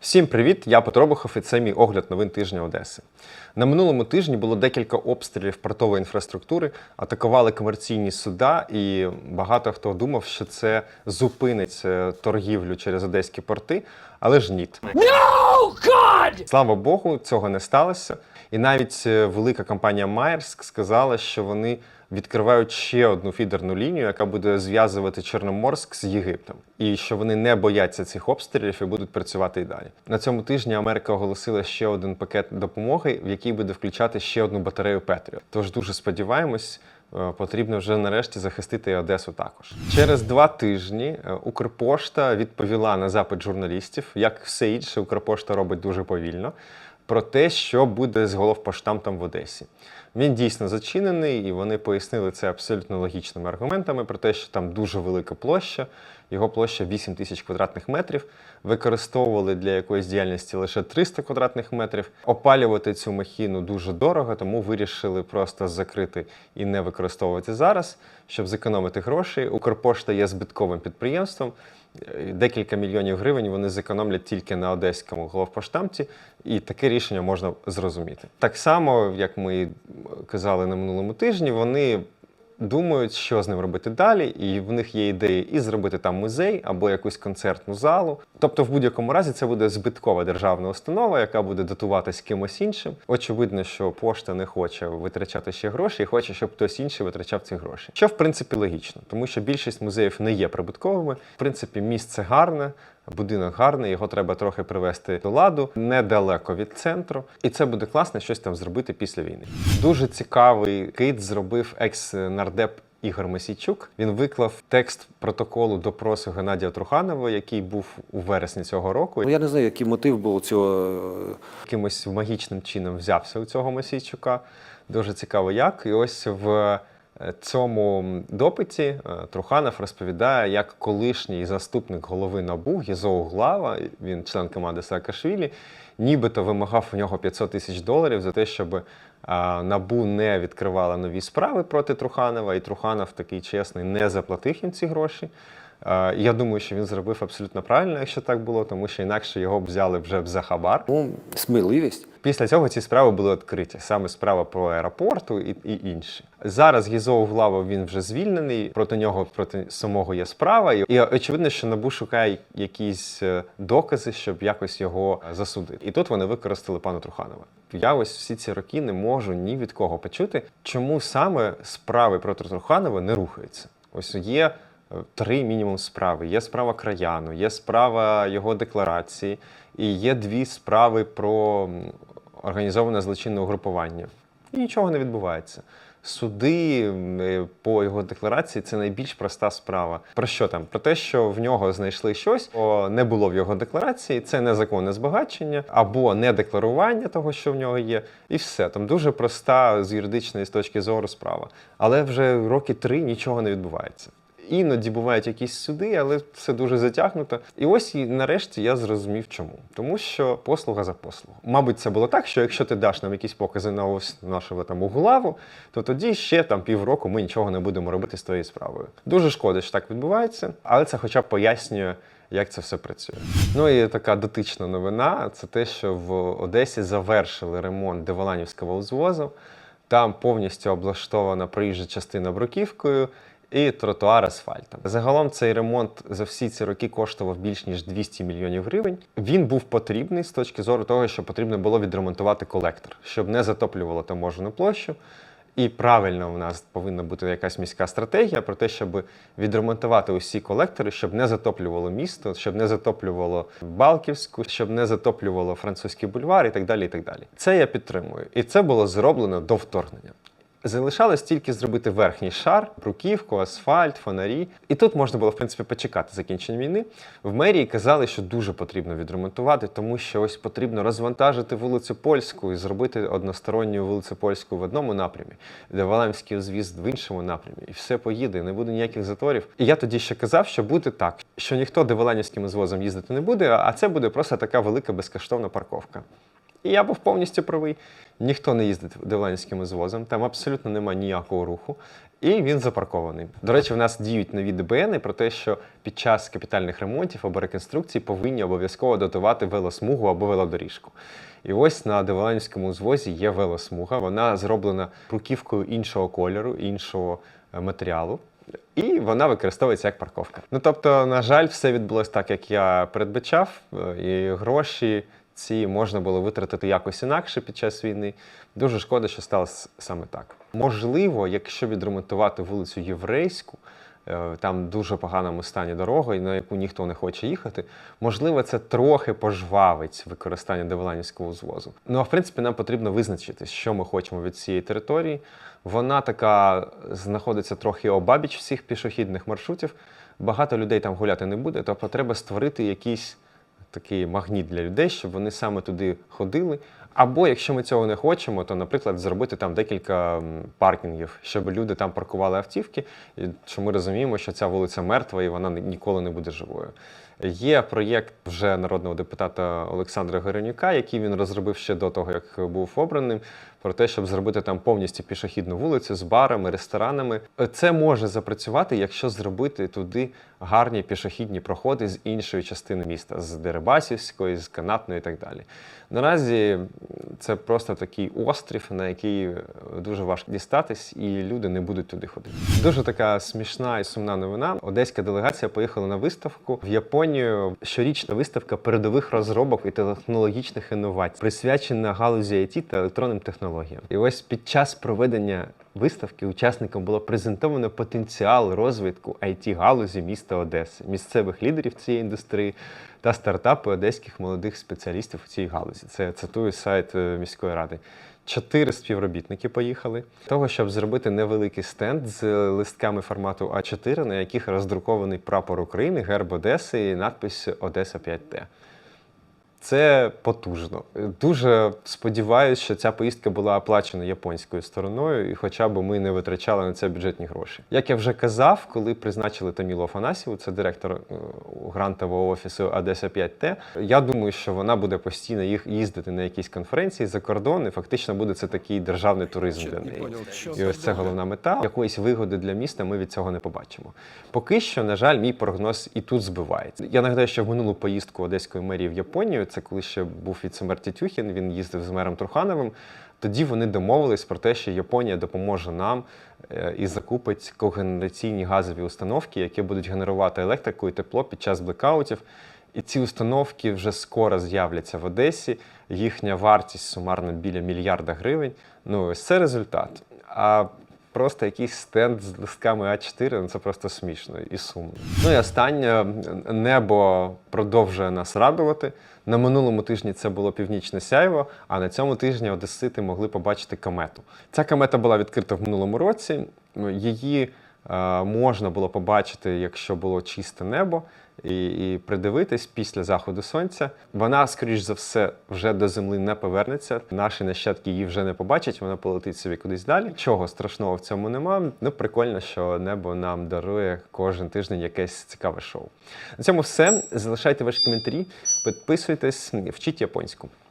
Всім привіт! Я Петро Бухов і це мій огляд новин тижня Одеси. На минулому тижні було декілька обстрілів портової інфраструктури, атакували комерційні суда, і багато хто думав, що це зупинить е, торгівлю через одеські порти, але ж ні. Слава Богу, цього не сталося. І навіть е, велика компанія Майерск сказала, що вони відкривають ще одну фідерну лінію, яка буде зв'язувати Чорноморськ з Єгиптом, і що вони не бояться цих обстрілів і будуть працювати і далі. На цьому тижні Америка оголосила ще один пакет допомоги, в який буде включати ще одну батарею Петріо. Тож дуже сподіваємось. е, Потрібно вже нарешті захистити Одесу також. Через два тижні е, Укрпошта відповіла на запит журналістів, як все інше, Укрпошта робить дуже повільно. Про те, що буде з головпоштамтом в Одесі. Він дійсно зачинений, і вони пояснили це абсолютно логічними аргументами про те, що там дуже велика площа, його площа 8 тисяч квадратних метрів. Використовували для якоїсь діяльності лише 300 квадратних метрів. Опалювати цю махіну дуже дорого, тому вирішили просто закрити і не використовувати зараз, щоб зекономити гроші. Укрпошта є збитковим підприємством. Декілька мільйонів гривень вони зекономлять тільки на одеському головпоштамті, і таке рішення можна зрозуміти. Так само, як ми казали на минулому тижні, вони думають, що з ним робити далі, і в них є ідеї і зробити там музей або якусь концертну залу. Тобто, в будь-якому разі, це буде збиткова державна установа, яка буде датуватись кимось іншим. Очевидно, що пошта не хоче витрачати ще гроші і хоче, щоб хтось інший витрачав ці гроші. Що в принципі логічно, тому що більшість музеїв не є прибутковими. В принципі, місце гарне. Будинок гарний, його треба трохи привести до ладу, недалеко від центру, і це буде класно щось там зробити після війни. Дуже цікавий кейт зробив екс-нардеп Ігор Месійчук. Він виклав текст протоколу допросу Геннадія Труханова, який був у вересні цього року. Ну, я не знаю, який мотив був у цього. е, Якимось магічним чином взявся у цього Месійчука. Дуже цікаво, як. І ось в цьому допиті е, Труханов розповідає, як колишній заступник голови НАБУ Єзоу Глава, він член команди Саакашвілі, нібито вимагав у нього 500 тисяч доларів за те, щоб е, НАБУ не відкривала нові справи проти Труханова, і Труханов такий чесний не заплатив їм ці гроші. Е, Я думаю, що він зробив абсолютно правильно, якщо так було, тому що інакше його б взяли вже за хабар. Ну, сміливість. Після цього ці справи були відкриті. Саме справа про аеропорту і, і інші. Зараз Гізо Глава він вже звільнений. Проти нього проти самого є справа. І, очевидно, що Набу шукає якісь е, докази, щоб якось його е, засудити. І тут вони використали пана Труханова. Я ось всі ці роки не можу ні від кого почути, чому саме справи проти Труханова не рухаються. Ось є три мінімум справи. Є справа краяну, є справа його декларації, і є дві справи про організоване злочинне угрупування. І нічого не відбувається. Суди е, по його декларації це найбільш проста справа. Про що там? Про те, що в нього знайшли щось, що не було в його декларації, це незаконне збагачення або недекларування того, що в нього є, і все. Там дуже проста з юридичної точки зору справа. Але вже роки три нічого не відбувається. Іноді бувають якісь суди, але все дуже затягнуто. І ось і нарешті я зрозумів, чому. Тому що послуга за послугу. Мабуть, це було так, що якщо ти даш нам якісь покази на ось нашого там углаву, то тоді ще там півроку ми нічого не будемо робити з твоєю справою. Дуже шкода, що так відбувається, але це хоча б пояснює. Як це все працює? Ну і така дотична новина це те, що в Одесі завершили ремонт Деволанівського узвозу. Там повністю облаштована проїжджа частина бруківкою і тротуар асфальтом. Загалом цей ремонт за всі ці роки коштував більш ніж 200 мільйонів гривень. Він був потрібний з точки зору того, що потрібно було відремонтувати колектор, щоб не затоплювало таможену площу. І правильно у нас повинна бути якась міська стратегія про те, щоб відремонтувати усі колектори, щоб не затоплювало місто, щоб не затоплювало Балківську, щоб не затоплювало французький бульвар і так далі. І так далі. Це я підтримую. І це було зроблено до вторгнення. Залишалось тільки зробити верхній шар, бруківку, асфальт, фонарі. І тут можна було, в принципі, почекати закінчення війни. В мерії казали, що дуже потрібно відремонтувати, тому що ось потрібно розвантажити вулицю Польську і зробити односторонню вулицю Польську в одному напрямі, де Валемський узвіз в іншому напрямі. І все поїде, не буде ніяких заторів. І я тоді ще казав, що буде так, що ніхто Деволенівським узвозом їздити не буде, а це буде просто така велика безкоштовна парковка. І я був повністю правий. Ніхто не їздить девланським звозом, там абсолютно немає ніякого руху. І він запаркований. До речі, в нас діють нові ДБНи про те, що під час капітальних ремонтів або реконструкцій повинні обов'язково дотувати велосмугу або велодоріжку. І ось на Деволанівському звозі є велосмуга. Вона зроблена бруківкою іншого кольору, іншого е, матеріалу. І вона використовується як парковка. Ну тобто, на жаль, все відбулося так, як я передбачав, е, і гроші ці можна було витратити якось інакше під час війни. Дуже шкода, що сталося саме так. Можливо, якщо відремонтувати вулицю Єврейську, е, там дуже поганому стані дорога, і на яку ніхто не хоче їхати. Можливо, це трохи пожвавить використання Деволанівського звозу. Ну а в принципі, нам потрібно визначити, що ми хочемо від цієї території. Вона така знаходиться трохи обабіч всіх пішохідних маршрутів. Багато людей там гуляти не буде, тобто треба створити якийсь такий магніт для людей, щоб вони саме туди ходили. Або якщо ми цього не хочемо, то, наприклад, зробити там декілька паркінгів, щоб люди там паркували автівки, що ми розуміємо, що ця вулиця мертва і вона ніколи не буде живою. Є проєкт вже народного депутата Олександра Горенюка, який він розробив ще до того, як був обраним, про те, щоб зробити там повністю пішохідну вулицю з барами, ресторанами. Це може запрацювати, якщо зробити туди гарні пішохідні проходи з іншої частини міста, з Дерибасівської, з Канатної і так далі. Наразі це просто такий острів, на який дуже важко дістатись, і люди не будуть туди ходити. Дуже така смішна і сумна новина. Одеська делегація поїхала на виставку в Японію. Щорічна виставка передових розробок і технологічних інновацій, присвячена галузі IT та електронним технологіям. І ось під час проведення виставки учасникам було презентовано потенціал розвитку it галузі міста Одеси, місцевих лідерів цієї індустрії та стартапи одеських молодих спеціалістів у цій галузі. Це цитую сайт е, міської ради. Чотири співробітники поїхали того, щоб зробити невеликий стенд з листками формату А4, на яких роздрукований прапор України, герб Одеси і надпис Одеса 5Т. Це потужно. Дуже сподіваюся, що ця поїздка була оплачена японською стороною, і хоча б ми не витрачали на це бюджетні гроші. Як я вже казав, коли призначили Тамілу Афанасьєву, це директор е, грантового офісу Одеса 5Т, я думаю, що вона буде постійно їх їздити на якісь конференції за кордон, і фактично буде це такий державний туризм для неї. І ось це головна мета. Якоїсь вигоди для міста ми від цього не побачимо. Поки що, на жаль, мій прогноз і тут збивається. Я нагадаю, що в минулу поїздку одеської мерії в Японію, це коли ще був віцемер Тетюхін, він їздив з мером Трухановим. Тоді вони домовились про те, що Японія допоможе нам е, і закупить когенераційні газові установки, які будуть генерувати електрику і тепло під час блекаутів. І ці установки вже скоро з'являться в Одесі. Їхня вартість сумарно біля мільярда гривень. Ну, ось це результат. А просто якийсь стенд з листками А4, ну це просто смішно і сумно. Ну і останнє небо продовжує нас радувати. На минулому тижні це було північне сяйво, а на цьому тижні одесити могли побачити комету. Ця комета була відкрита в минулому році. Її можна було побачити, якщо було чисте небо, і, і придивитись після заходу сонця. Вона, скоріш за все, вже до землі не повернеться. Наші нащадки її вже не побачать, вона полетить собі кудись далі. Чого страшного в цьому нема. Ну, прикольно, що небо нам дарує кожен тиждень якесь цікаве шоу. На цьому все. Залишайте ваші коментарі, підписуйтесь, вчіть японську.